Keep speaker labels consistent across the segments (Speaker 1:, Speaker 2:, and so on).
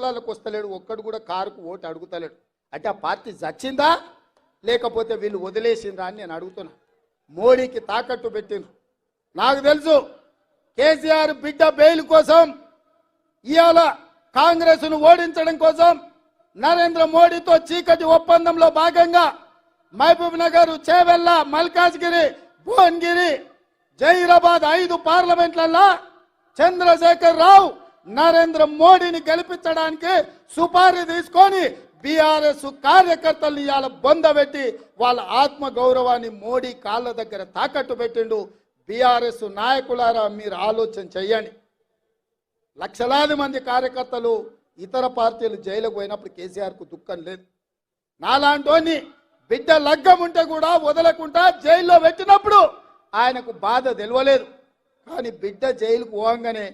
Speaker 1: కులాలకు వస్తలేడు ఒక్కడు కూడా కారుకు ఓటు అడుగుతలేడు. అంటే ఆ పార్టీ చచ్చిందా? లేకపోతే వీళ్ళు వదిలేసిందా అని నేను అడుగుతున్నా. మోడీకి తాకట్టు పెట్టిండ్రు. నాకు తెలుసు కేసీఆర్ బిడ్డ బెయిల్ కోసం ఇవాళ కాంగ్రెస్ను ఓడించడం కోసం నరేంద్ర మోడీతో చీకటి ఒప్పందంలో భాగంగా మహబూబ్ నగర్ చేవెళ్ళ మల్కాజ్గిరి భువన్గిరి జైరాబాద్ ఐదు పార్లమెంట్లలో చంద్రశేఖర్ రావు నరేంద్ర మోడీని గెలిపించడానికి సుపారీ తీసుకొని బీఆర్ఎస్ కార్యకర్తలు ఇవాళ బొందబెట్టి వాళ్ళ ఆత్మ గౌరవాన్ని మోడీ కాళ్ళ దగ్గర తాకట్టు పెట్టిండు. బీఆర్ఎస్ నాయకులారా మీరు ఆలోచన చెయ్యండి. లక్షలాది మంది కార్యకర్తలు ఇతర పార్టీలు జైలుకు పోయినప్పుడు కేసీఆర్కు దుఃఖం లేదు. నాలాంటోని బిడ్డ లగ్గం ఉంటే కూడా వదలకుండా జైల్లో పెట్టినప్పుడు ఆయనకు బాధ తెలియలేదు కానీ బిడ్డ జైలుకు పోగానే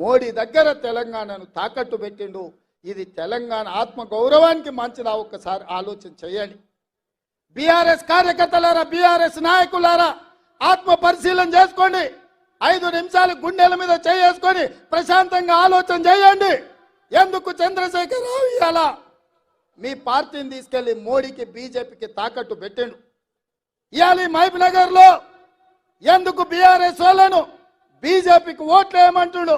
Speaker 1: మోడీ దగ్గర తెలంగాణను తాకట్టు పెట్టిండు. ఇది తెలంగాణ ఆత్మ గౌరవానికి మంచిదా? ఒక్కసారి ఆలోచన చేయండి. బీఆర్ఎస్ కార్యకర్తలారా బీఆర్ఎస్ నాయకులారా ఆత్మ పరిశీలన చేసుకోండి. ఐదు నిమిషాలు గుండెల మీద చేసుకొని ప్రశాంతంగా ఆలోచన చేయండి. ఎందుకు చంద్రశేఖర్ రావు మీ పార్టీని తీసుకెళ్ళి మోడీకి బీజేపీకి తాకట్టు పెట్టిండు. ఇవాళ ఈ నగర్లో ఎందుకు బీఆర్ఎస్ వాళ్ళను? బీజేపీకి ఓట్లు వేయమంటుడు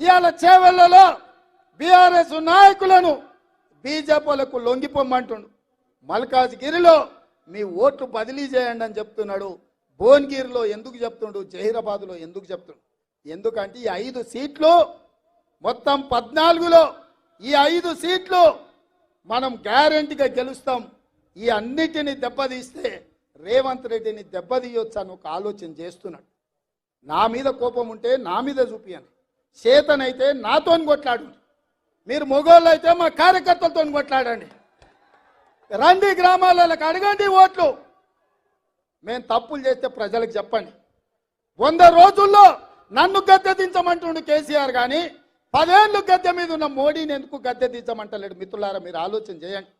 Speaker 1: ఇవాళ చేవెళ్ళలో బీఆర్ఎస్ నాయకులను బీజేపీలకు లొంగిపోమ్మంటుండు మల్కాజ్గిరిలో మీ ఓట్లు బదిలీ చేయండి అని చెప్తున్నాడు. భువనగిరిలో ఎందుకు చెప్తుండు? జహీరాబాద్లో ఎందుకు చెప్తుండు? ఎందుకంటే ఈ ఐదు సీట్లు మొత్తం పద్నాలుగులో ఈ ఐదు సీట్లు మనం గ్యారంటీగా గెలుస్తాం. ఈ అన్నిటిని దెబ్బతీస్తే రేవంత్ రెడ్డిని దెబ్బతీయొచ్చు అని ఒక ఆలోచన చేస్తున్నాడు. నా మీద కోపం ఉంటే నా మీద చూపియండి. చేతనైతే నాతో కొట్లాడు. మీరు మొగోళ్ళు అయితే మా కార్యకర్తలతో కొట్లాడండి. రండి గ్రామాలకు అడగండి ఓట్లు. మేము తప్పులు చేస్తే ప్రజలకు చెప్పండి. వంద రోజుల్లో నన్ను గద్దె దించమంటుండు కేసీఆర్ కానీ పదేళ్ళు గద్దె మీద ఉన్న మోడీని ఎందుకు గద్దె దించమంటలేడు మిత్రులారా మీరు ఆలోచన చేయండి.